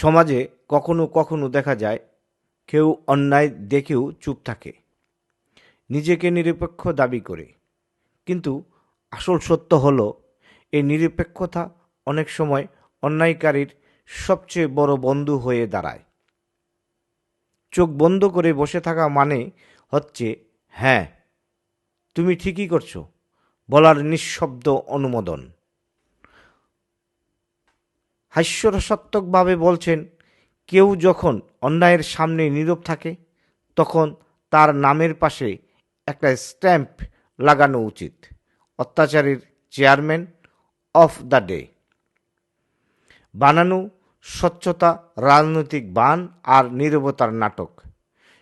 সমাজে কখনো কখনো দেখা যায়, কেউ অন্যায় দেখেও চুপ থাকে। নিজেকে নিরপেক্ষ দাবি করে। কিন্তু আসল সত্য হলো, এই নিরপেক্ষতা অনেক সময় অন্যায়কারীর সবচেয়ে বড় বন্ধু হয়ে দাঁড়ায়। চোখ বন্ধ করে বসে থাকা মানে হচ্ছে হ্যাঁ তুমি ঠিকই করছ। বলার নিঃশব্দ অনুমোদন। হাস্যরসাত্মকভাবে বলছেন, কেউ যখন অন্যায়ের সামনে নীরব থাকে, তখন তার নামের পাশে একটা স্ট্যাম্প লাগানো উচিত। অত্যাচারীর চেয়ারম্যান অফ দ্য ডে। বানানো স্বচ্ছতা, রাজনৈতিক বান আর নীরবতার নাটক।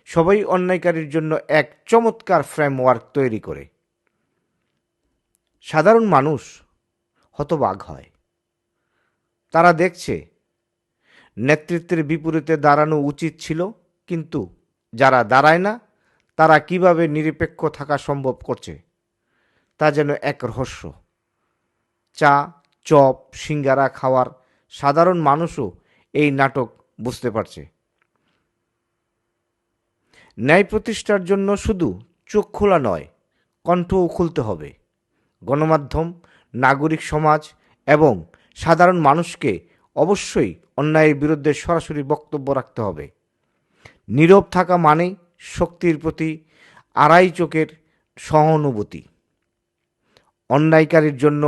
সবাই অন্যায়কারীর জন্য এক চমৎকার ফ্রেমওয়ার্ক তৈরি করে। সাধারণ মানুষ হতবাগ হয়। তারা দেখছে। নেতৃত্বের বিপরীতে দাঁড়ানো উচিত ছিল, কিন্তু যারা দাঁড়ায় না, তারা কীভাবে নিরপেক্ষ থাকা সম্ভব করছে, তা যেন এক রহস্য। চা, চপ, সিঙ্গারা খাওয়ার সাধারণ মানুষও এই নাটক বুঝতে পারছে। ন্যায় প্রতিষ্ঠার জন্য শুধু চোখ খোলা নয়, কণ্ঠও খুলতে হবে। গণমাধ্যম, নাগরিক সমাজ এবং সাধারণ মানুষকে অবশ্যই অন্যায়ের বিরুদ্ধে সরাসরি বক্তব্য রাখতে হবে। নীরব থাকা মানেই শক্তির প্রতি আড়াই চোখের সহানুভূতি। অন্যায়কারীর জন্য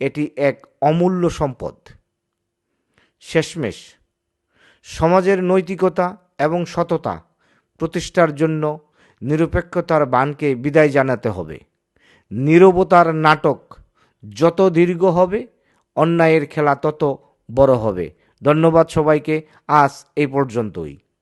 এটি এক অমূল্য সম্পদ। শেষমেশ, সমাজের নৈতিকতা এবং সততা প্রতিষ্ঠার জন্য নিরপেক্ষতার বানকে বিদায় জানাতে হবে। নীরবতার নাটক যত দীর্ঘ হবে অন্যায়ের খেলা তত বড় হবে। ধন্যবাদ সবাইকে আজ এই পর্যন্তই।